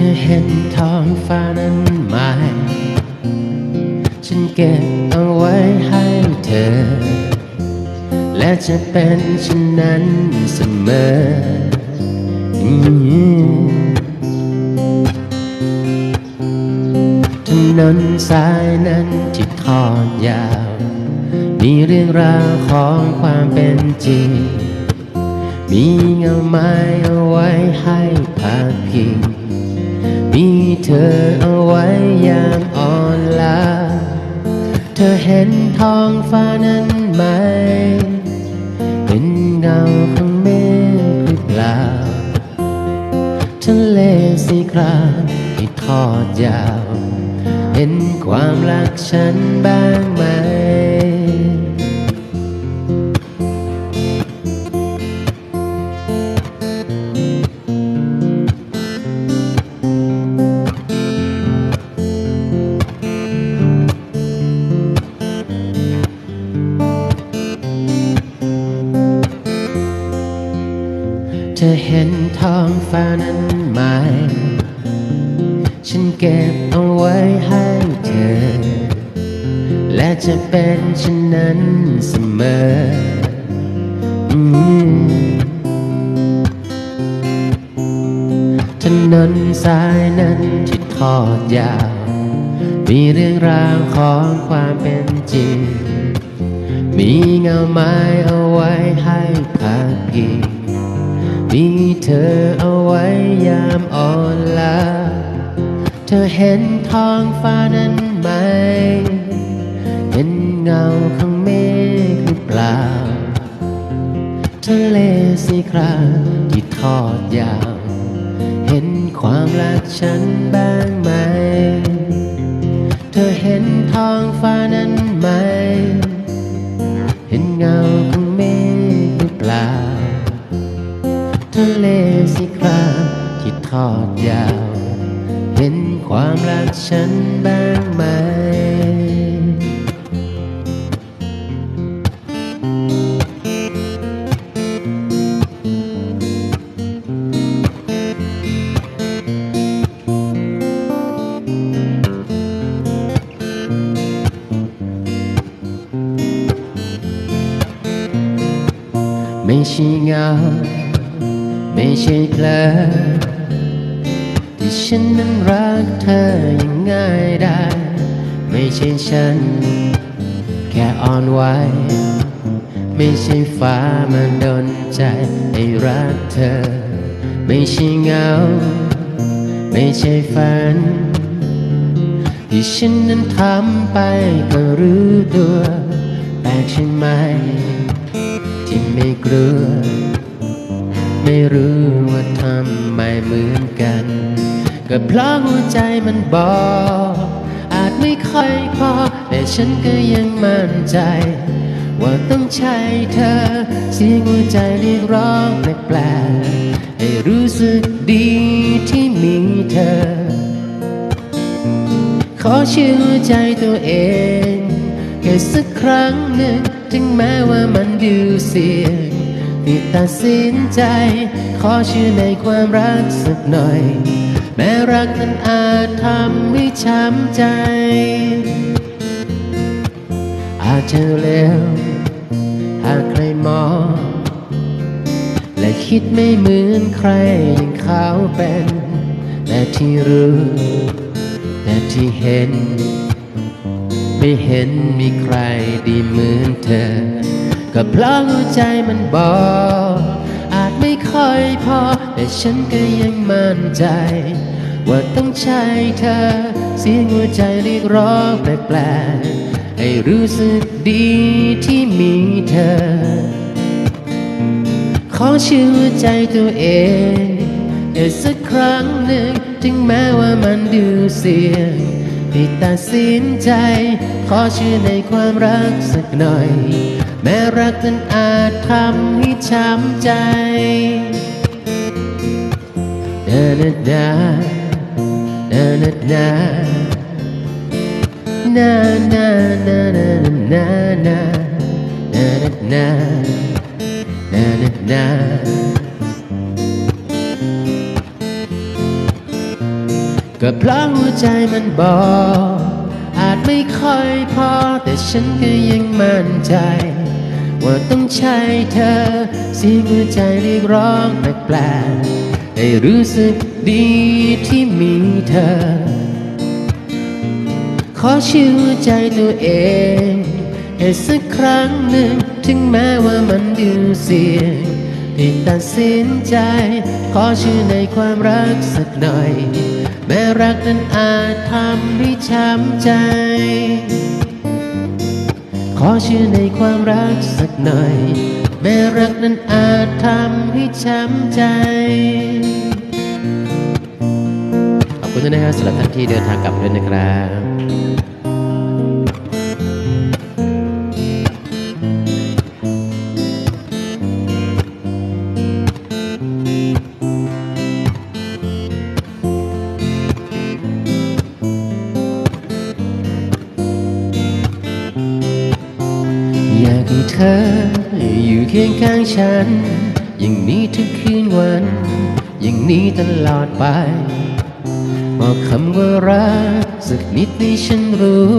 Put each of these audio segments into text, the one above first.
จะเห็นท้องฟ้านั้นไหม ฉันเก็บเอาไว้ให้เธอ และจะเป็นเช่นนั้นเสมอ ถนนสายนั้นที่ทอดยาว มีเรื่องราวของความเป็นจริง มีเงาไม้เอาไว้ให้พักพิง มีเธอเอาไว้ยามอ่อนล้าเธอเห็นท้องฟ้านั้นไหมเห็นเงาของเมฆหรือเปล่าทะเลสีครามที่ทอดยาว เห็นความรักฉันบ้างไหม เธอเห็นท้องฟ้านั้นไหม ฉันเก็บเอาไว้ให้เธอ และจะเป็นเช่นนั้นเสมออืมถนนสายนั้นที่ทอดยาว มีเรื่องราวของความเป็นจริง มีเงาไม้เอาไว้ให้พักพิง เธอเอาไว้ยามอ่อนล้าเธอเห็นท้องฟ้านั้นไหม เห็นเงาของเมฆหรือเปล่า ทะเลสีครามที่ทอดยาว เห็นความรักฉันบ้างไหม เธอเห็นท้องฟ้านั้นไหม เลสีครามที่ทอดยาว เห็นความรักฉันบ้างไหมไม่ใช่เงา ไม่ใช่เพลอที่ฉันนั้นรักเธออย่างง่ายได้ ไม่ใช่ฉัน แค่อ่อนไหวไม่ใช่ฟ้ามันดนใจให้รักเธอ ไม่ใช่เงา ไม่ใช่ฝัน ที่ฉันนั้นทำไปก็รู้ตัวแปลกใช่ไหม ที่ไม่กลัว ไม่รู้ว่าทำไมเหมือนกัน ก็เพราะหัวใจมันบอกอาจไม่ค่อยพอ แต่ฉันก็ยังมั่นใจ ว่าต้องใช่เธอ เสียงหัวใจเรียกร้องแปลกๆให้รู้สึกดีที่มีเธอ ขอเชื่อใจตัวเองแค่สักครั้งหนึ่งถึงแม้ว่ามันดูเสี่ยง ที่ตัดสินใจ ขอชื่อในความรักสักหน่อย แม้รักนั้นอาจทำให้ช้ำใจ อาจจะเลวหากใครมอง และคิดไม่เหมือนใครอย่างเขาเป็นแต่ที่รู้แต่ที่เห็น ไม่เห็นมีใครดีเหมือนเธอ ก็เพราะหัวใจมันบอกอาจไม่ค่อยพอ แต่ฉันก็ยังมั่นใจ ว่าต้องใช่เธอ เสียงหัวใจเรียกร้องแปลกๆให้รู้สึกดีที่มีเธอ ขอเชื่อใจตัวเองแค่สักครั้งหนึ่งถึงแม้ว่ามันดูเสียงที่ตัดสินใจ ขอเชื่อในความรักสักหน่อย แม้รักนั้นอาจทำให้ช้ำใจดาดาดาดาดาดานานานานานานานานานา na na na ก็เพราะหัวใจมันบอกอาจไม่ค่อยพอ แต่ฉันก็ยังมั่นใจ ว่าต้องใช่เธอสียงหัวใจเรียกร้องแปลกๆให้รู้สึกดีที่มีเธอ ขอเชื่อใจตัวเองให้สักครั้งหนึ่งถึงแม้ว่ามันดูเสี่ยงที่ตัดสินใจ ขอเชื่อในความรักสักหน่อย แม้รักนั้นอาจทำให้ช้ำใจ อเชื่อในความรักสักหน่อย แม้รักนั้นอาจทำให้ช้ำใจ ขอบคุณด้วยนะครับสำหรับท่านที่เดินทางกลับด้วยนะครับ ออยู่เคียงข้างฉัน อย่างนี้ทุกคืนวัน อย่างนี้ตลอดไปบอกคำว่ารักสักนิดให้ฉันรู้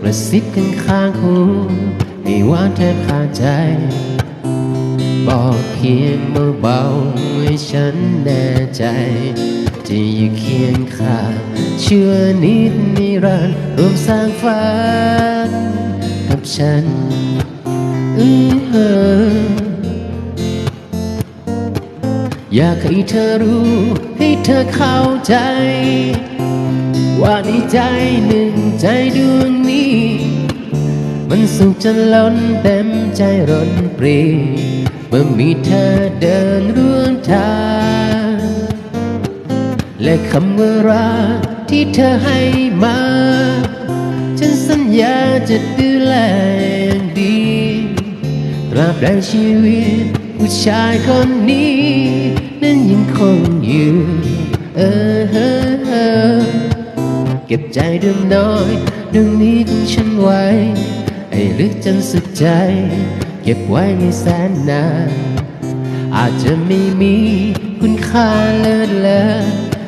กระซิบกันข้างหูให้หวานแทบขาดใจ บอกเพียงเบาๆให้ฉันแน่ใจจะอยู่เคียงข้างเชื่อนิดนิรันดร์ร่วมสร้างฝันกับฉัน อยากให้เธอรู้ให้เธอเข้าใจ ว่าในใจหนึ่งใจดวงนี้ มันสุขจนล้นเต็มใจร้นปรีเมื่อมีเธอเดินร่วมทาง และคำว่ารักที่เธอให้มา ฉันสัญญาจะดูแล ราบใดชีวิต ผู้ชายคนนี้ นั้นยังคงอยู่เออเออเออเก็บใจดวงน้อยดวงนี้ของฉันไว้ ให้ลึกจนสุดใจ เก็บไว้ในแสนนานอาจจะไม่มีคุณค่าเลิศเลอ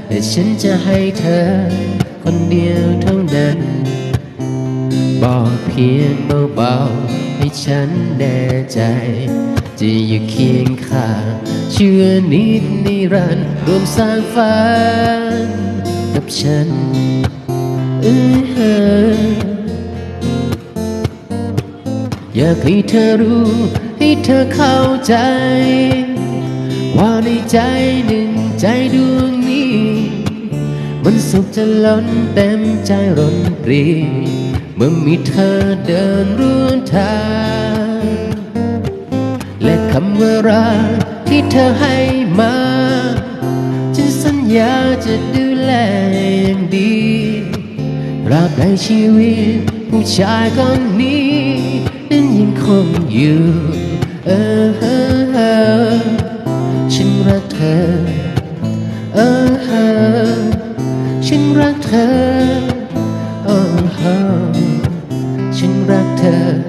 แต่ฉันจะให้เธอ คนเดียวเท่านั้น บอกเพียงเบาๆให้ฉันแน่ใจ จะอยู่เคียงข้างเชื่อนิดนิรันดร์รวมสร้างฝันกับฉันอือเอออยากให้เธอรู้ให้เธอเข้าใจ ว่าในใจหนึ่งใจดวงนี้ มันสุขจะล้นเต็มใจร้นปรี เมื่อมีเธอเดินร่วมทาง และคำว่ารักที่เธอให้มาฉันสัญญาจะดูแลอย่างดีราบใดชีวิต ผู้ชายคนนี้นั้นยังคงอยู่เออเออฉันรักเธอเออเออฉันรักเธอ Yeah.